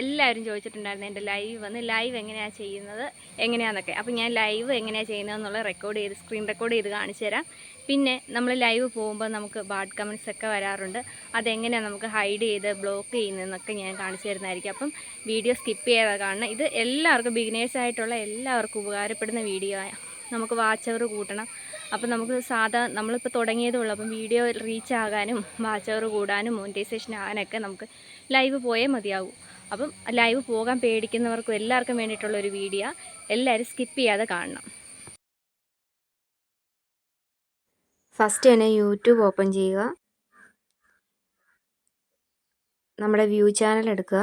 എല്ലാവരും ചോദിച്ചിട്ടുണ്ടായിരുന്നു എന്റെ ലൈവ് വന്ന് ലൈവ് എങ്ങനെയാണ് ചെയ്യുന്നത് എങ്ങനെയാണെന്നൊക്കെ അപ്പോൾ ഞാൻ ലൈവ് എങ്ങനെയാണ് ചെയ്യുന്നതെന്നുള്ള റെക്കോർഡ് ചെയ്ത് സ്ക്രീൻ റെക്കോർഡ് ചെയ്ത് കാണിച്ചു തരാം. പിന്നെ നമ്മൾ ലൈവ് പോകുമ്പോൾ നമുക്ക് ബാഡ് കമൻസ് ഒക്കെ വരാറുണ്ട്. അതെങ്ങനെയാണ് നമുക്ക് ഹൈഡ് ചെയ്ത് ബ്ലോക്ക് ചെയ്യുന്നതെന്നൊക്കെ ഞാൻ കാണിച്ചു തരുന്നതായിരിക്കും. അപ്പം വീഡിയോ സ്കിപ്പ് ചെയ്യാതെ കാണണം. ഇത് എല്ലാവർക്കും ബിഗിനേഴ്സ് ആയിട്ടുള്ള എല്ലാവർക്കും ഉപകാരപ്പെടുന്ന വീഡിയോ നമുക്ക് വാച്ച് അവർ കൂട്ടണം. അപ്പം നമുക്ക് സാധാ നമ്മളിപ്പോൾ തുടങ്ങിയതേ ഉള്ളൂ. അപ്പം വീഡിയോ റീച്ച് ആകാനും വാച്ച് അവർ കൂടാനും മോണിറ്റൈസേഷൻ ആകാനൊക്കെ നമുക്ക് ലൈവ് പോയേ മതിയാവൂ അപ്പം ലൈവ് പോകാൻ പേടിക്കുന്നവർക്കും എല്ലാവർക്കും വേണ്ടിയിട്ടുള്ള ഒരു വീഡിയോ എല്ലാവരും സ്കിപ്പ് ചെയ്യാതെ കാണണം. ഫസ്റ്റ് തന്നെ യൂട്യൂബ് ഓപ്പൺ ചെയ്യുക. നമ്മുടെ വ്യൂ ചാനൽ എടുക്കുക.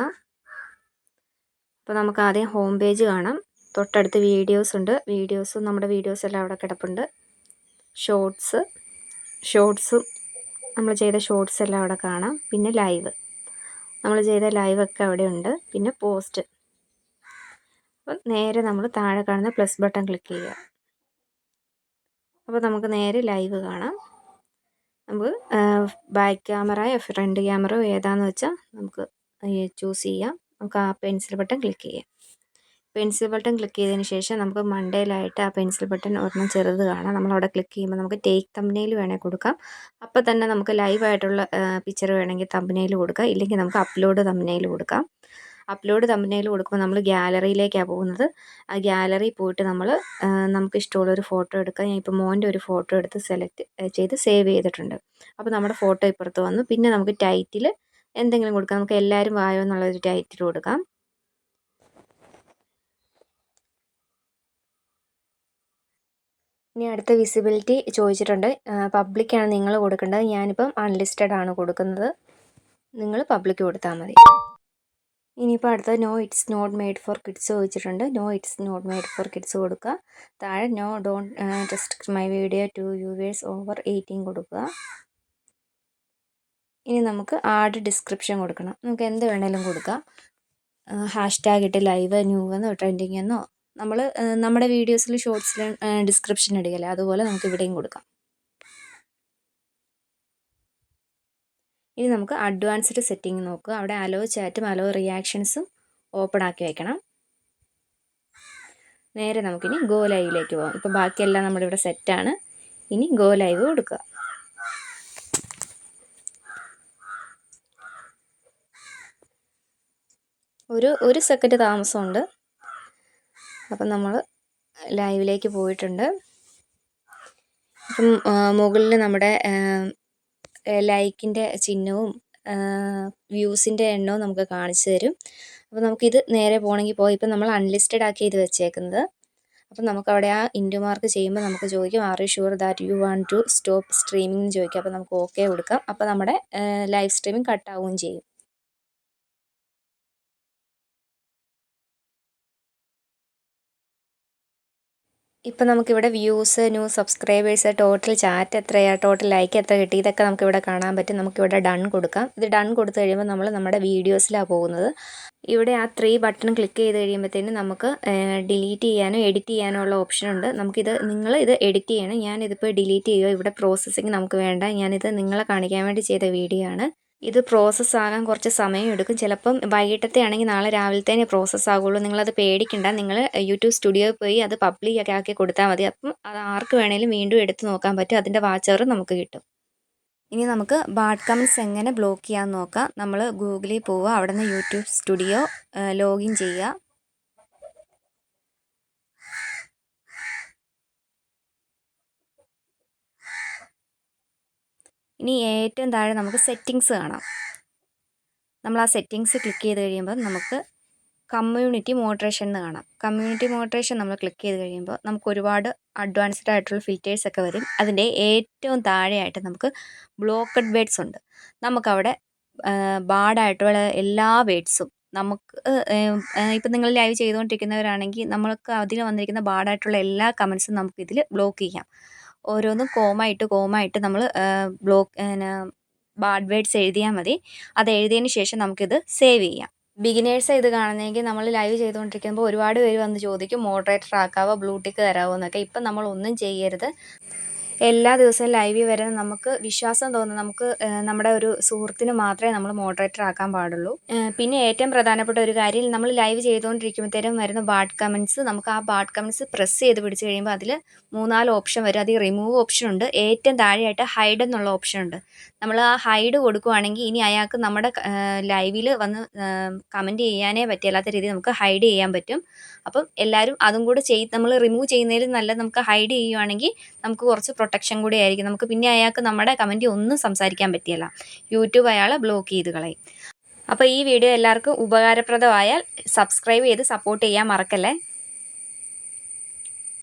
അപ്പോൾ നമുക്ക് ആദ്യം ഹോം പേജ് കാണാം. തൊട്ടടുത്ത് വീഡിയോസ് ഉണ്ട്. വീഡിയോസ് നമ്മുടെ വീഡിയോസ് എല്ലാം അവിടെ കിടപ്പുണ്ട്. ഷോർട്സ് ഷോർട്സും നമ്മൾ ചെയ്ത ഷോർട്സ് എല്ലാം അവിടെ കാണാം. പിന്നെ ലൈവ് നമ്മൾ ചെയ്ത ലൈവൊക്കെ അവിടെ ഉണ്ട് പിന്നെ പോസ്റ്റ് അപ്പം നേരെ നമ്മൾ താഴെ കാണുന്ന പ്ലസ് ബട്ടൺ ക്ലിക്ക് ചെയ്യുക. അപ്പോൾ നമുക്ക് നേരെ ലൈവ് കാണാം. നമുക്ക് ബാക്ക് ക്യാമറ ഫ്രണ്ട് ക്യാമറയോ ഏതാണെന്ന് വെച്ചാൽ നമുക്ക് ചൂസ് ചെയ്യാം. നമുക്ക് ആ പെൻസിൽ ബട്ടൺ ക്ലിക്ക് ചെയ്യാം. പെൻസിൽ ബട്ടൺ ക്ലിക്ക് ചെയ്തതിന് ശേഷം നമുക്ക് മണ്ടയിലായിട്ട് ആ പെൻസിൽ ബട്ടൺ ഒരെണ്ണം ചെറുത് കാണാം. നമ്മളവിടെ ക്ലിക്ക് ചെയ്യുമ്പോൾ നമുക്ക് ടേക്ക് തമ്പനയിൽ വേണേൽ കൊടുക്കാം. അപ്പോൾ തന്നെ നമുക്ക് ലൈവായിട്ടുള്ള പിക്ചർ വേണമെങ്കിൽ തമ്പനയിൽ കൊടുക്കാം. ഇല്ലെങ്കിൽ നമുക്ക് അപ്ലോഡ് തമ്പനയിൽ കൊടുക്കാം. അപ്ലോഡ് തമ്പനയിൽ കൊടുക്കുമ്പോൾ നമ്മൾ ഗ്യാലറിയിലേക്കാണ് പോകുന്നത്. ആ ഗ്യാലറി പോയിട്ട് നമ്മൾ നമുക്ക് ഇഷ്ടമുള്ള ഒരു ഫോട്ടോ എടുക്കാം. ഞാൻ ഇപ്പോൾ മോന്റെ ഒരു ഫോട്ടോ എടുത്ത് സെലക്ട് ചെയ്ത് സേവ് ചെയ്തിട്ടുണ്ട്. അപ്പോൾ നമ്മുടെ ഫോട്ടോ ഇപ്പുറത്ത് വന്നു. പിന്നെ നമുക്ക് ടൈറ്റിൽ എന്തെങ്കിലും കൊടുക്കാം. നമുക്ക് എല്ലാവരും വായോ എന്നുള്ളൊരു ടൈറ്റിൽ കൊടുക്കാം. ഇനി അടുത്ത വിസിബിലിറ്റി ചോദിച്ചിട്ടുണ്ട്. പബ്ലിക്കാണ് നിങ്ങൾ കൊടുക്കേണ്ടത്. ഞാനിപ്പം അൺലിസ്റ്റഡ് ആണ് കൊടുക്കുന്നത്. നിങ്ങൾ പബ്ലിക് കൊടുത്താൽ മതി. ഇനിയിപ്പോൾ അടുത്ത no it's not made for kids ചോദിച്ചിട്ടുണ്ട്. No it's not made for kids കൊടുക്കുക. താഴെ no don't just my video to yours over eighteen കൊടുക്കുക. ഇനി നമുക്ക് ആഡ് ഡിസ്ക്രിപ്ഷൻ കൊടുക്കണം. നമുക്ക് എന്ത് വേണേലും കൊടുക്കാം. ഹാഷ്ടാഗ് ഇട്ട് ലൈവ് ന്യൂ എന്നോ ട്രെൻഡിങ് എന്നോ നമ്മൾ നമ്മുടെ വീഡിയോസിൽ ഷോർട്സിൽ ഡിസ്ക്രിപ്ഷൻ ഇടുകയല്ലേ? അതുപോലെ നമുക്ക് ഇവിടെയും കൊടുക്കാം. ഇനി നമുക്ക് അഡ്വാൻസ്ഡ് സെറ്റിംഗ് നോക്കുക അവിടെ അലോ ചാറ്റും അലോ റിയാക്ഷൻസും ഓപ്പൺ ആക്കി വയ്ക്കണം നേരെ നമുക്കിനി ഗോ ലൈവിലേക്ക് പോകാം. ഇപ്പോൾ ബാക്കിയെല്ലാം നമ്മുടെ ഇവിടെ സെറ്റാണ് ഇനി ഗോ ലൈവ് കൊടുക്കുക. ഒരു ഒരു സെക്കൻഡ് താമസമുണ്ട്. അപ്പം നമ്മൾ ലൈവിലേക്ക് പോയിട്ടുണ്ട്. അപ്പം മുകളിൽ നമ്മുടെ ലൈക്കിന്റെ ചിഹ്നവും വ്യൂസിന്റെ എണ്ണവും നമുക്ക് കാണിച്ചു തരും. അപ്പോൾ നമുക്കിത് നേരെ പോകണമെങ്കിൽ പോയി. ഇപ്പം നമ്മൾ അൺലിസ്റ്റഡ് ആക്കി ഇത് വെച്ചേക്കുന്നത്. അപ്പം നമുക്ക് അവിടെ ആ ഇന്റു മാർക്ക് ചെയ്യുമ്പോൾ നമുക്ക് ചോദിക്കും are you sure that you want to stop streaming എന്ന് ചോദിക്കും. അപ്പോൾ നമുക്ക് ഓക്കെ കൊടുക്കാം. അപ്പോൾ നമ്മുടെ ലൈവ് സ്ട്രീമിംഗ് കട്ടാവുകയും ചെയ്യും. ഇപ്പം നമുക്കിവിടെ views new subscribers total chat എത്രയാണ് ടോട്ടൽ ലൈക്ക് എത്ര കിട്ടി ഇതൊക്കെ നമുക്കിവിടെ കാണാൻ പറ്റും. നമുക്കിവിടെ ഡൺ കൊടുക്കാം. ഇത് ഡൺ കൊടുത്തു കഴിയുമ്പോൾ നമ്മൾ നമ്മുടെ വീഡിയോസിലാണ് പോകുന്നത്. ഇവിടെ ആ ത്രീ ബട്ടൺ ക്ലിക്ക് ചെയ്ത് കഴിയുമ്പോഴത്തേനും നമുക്ക് ഡിലീറ്റ് ചെയ്യാനോ എഡിറ്റ് ചെയ്യാനോ ഉള്ള ഓപ്ഷൻ ഉണ്ട്. നമുക്കിത് നിങ്ങൾ ഇത് എഡിറ്റ് ചെയ്യണം. ഞാനിതിപ്പോൾ ഡിലീറ്റ് ചെയ്യുക. ഇവിടെ പ്രോസസ്സിങ് നമുക്ക് വേണ്ട. ഞാനിത് നിങ്ങളെ കാണിക്കാൻ വേണ്ടി ചെയ്ത വീഡിയോ ആണ്. ഇത് പ്രോസസ്സ് ആകാൻ കുറച്ച് സമയം എടുക്കും. ചിലപ്പം വൈകിട്ടത്തെ ആണെങ്കിൽ നാളെ രാവിലത്തേനെ പ്രോസസ്സ് ആകുള്ളൂ. നിങ്ങളത് പേടിക്കണ്ട. നിങ്ങൾ യൂട്യൂബ് സ്റ്റുഡിയോയിൽ പോയി അത് പബ്ലിക് ആക്കി കൊടുത്താൽ മതി. അപ്പം അത് ആർക്ക് വേണേലും വീണ്ടും എടുത്ത് നോക്കാൻ പറ്റും. അതിന്റെ വാച്ച് അവർ നമുക്ക് കിട്ടും. ഇനി നമുക്ക് ബാഡ് കമൻസ് എങ്ങനെ ബ്ലോക്ക് ചെയ്യാമെന്ന് നോക്കാം? നമ്മൾ ഗൂഗിളിൽ പോവുക. അവിടെ നിന്ന് യൂട്യൂബ് സ്റ്റുഡിയോ ലോഗിൻ ചെയ്യുക. ഇനി ഏറ്റവും താഴെ നമുക്ക് സെറ്റിങ്സ് കാണാം. നമ്മൾ ആ സെറ്റിങ്സ് ക്ലിക്ക് ചെയ്ത് കഴിയുമ്പോൾ നമുക്ക് കമ്മ്യൂണിറ്റി മോട്ടറേഷൻ എന്ന് കാണാം. കമ്മ്യൂണിറ്റി മോട്ടറേഷൻ നമ്മൾ ക്ലിക്ക് ചെയ്ത് കഴിയുമ്പോൾ നമുക്ക് ഒരുപാട് അഡ്വാൻസ്ഡ് ആയിട്ടുള്ള ഫിൽറ്റേഴ്സ് ഒക്കെ വരും. അതിന്റെ ഏറ്റവും താഴെയായിട്ട് നമുക്ക് ബ്ലോക്കഡ് വേഡ്സ് ഉണ്ട്. നമുക്കവിടെ ബാഡായിട്ടുള്ള എല്ലാ വേഡ്സും നമുക്ക് ഇപ്പം നിങ്ങൾ ലൈവ് ചെയ്തുകൊണ്ടിരിക്കുന്നവരാണെങ്കിൽ നമ്മൾക്ക് അതിൽ വന്നിരിക്കുന്ന ബാഡായിട്ടുള്ള എല്ലാ കമൻസും നമുക്കിതിൽ ബ്ലോക്ക് ചെയ്യാം. ഓരോന്നും കോമായിട്ട് കോമായിട്ട് നമ്മൾ ബ്ലോക്ക് പിന്നെ ബാഡ് വേർഡ്സ് എഴുതിയാൽ മതി. അത് എഴുതിയതിന് ശേഷം നമുക്കിത് സേവ് ചെയ്യാം. ബിഗിനേഴ്സ് ഇത് കാണുന്നതെങ്കിൽ നമ്മൾ ലൈവ് ചെയ്തുകൊണ്ടിരിക്കുമ്പോൾ ഒരുപാട് പേര് വന്ന് ചോദിക്കും മോഡറേറ്റർ ആക്കാവോ ബ്ലൂടിക്ക് തരാവോ എന്നൊക്കെ. ഇപ്പം നമ്മൾ ഒന്നും ചെയ്യരുത്. എല്ലാ ദിവസവും ലൈവിൽ വരുന്ന നമുക്ക് വിശ്വാസം തോന്നുന്നു നമുക്ക് നമ്മുടെ ഒരു സുഹൃത്തിന് മാത്രമേ നമ്മൾ മോഡറേറ്റർ ആക്കാൻ പാടുള്ളൂ. പിന്നെ ഏറ്റവും പ്രധാനപ്പെട്ട ഒരു കാര്യം നമ്മൾ ലൈവ് ചെയ്തുകൊണ്ടിരിക്കുമ്പോഴത്തേനും വരുന്ന ബാഡ് കമന്റ്സ് നമുക്ക് ആ ബാഡ് കമന്റ്സ് പ്രസ് ചെയ്ത് പിടിച്ച് കഴിയുമ്പോൾ അതിൽ മൂന്നാൽ ഓപ്ഷൻ വരും. അതിൽ റിമൂവ് ഓപ്ഷൻ ഉണ്ട്. ഏറ്റവും താഴെയായിട്ട് ഹൈഡ് എന്നുള്ള ഓപ്ഷൻ ഉണ്ട്. നമ്മൾ ആ ഹൈഡ് കൊടുക്കുവാണെങ്കിൽ ഇനി അയാൾക്ക് നമ്മുടെ ലൈവിൽ വന്ന് കമന്റ് ചെയ്യാനേ പറ്റില്ലാത്ത രീതിയിൽ നമുക്ക് ഹൈഡ് ചെയ്യാൻ പറ്റും. അപ്പം എല്ലാവരും അതും കൂടെ ചെയ്ത് നമ്മൾ റിമൂവ് ചെയ്യുന്നതിൽ നല്ല നമുക്ക് ഹൈഡ് ചെയ്യുവാണെങ്കിൽ നമുക്ക് കുറച്ച് പ്രൊട്ടക്ഷൻ കൂടി ആയിരിക്കും നമുക്ക് പിന്നെ അയാൾക്ക് നമ്മുടെ കമന്റ് ഒന്നും സംസാരിക്കാൻ പറ്റിയല്ല. യൂട്യൂബ് അയാൾ ബ്ലോക്ക് ചെയ്ത് കളയും. അപ്പോൾ ഈ വീഡിയോ എല്ലാവർക്കും ഉപകാരപ്രദമായാൽ സബ്സ്ക്രൈബ് ചെയ്ത് സപ്പോർട്ട് ചെയ്യാൻ മറക്കല്ലേ?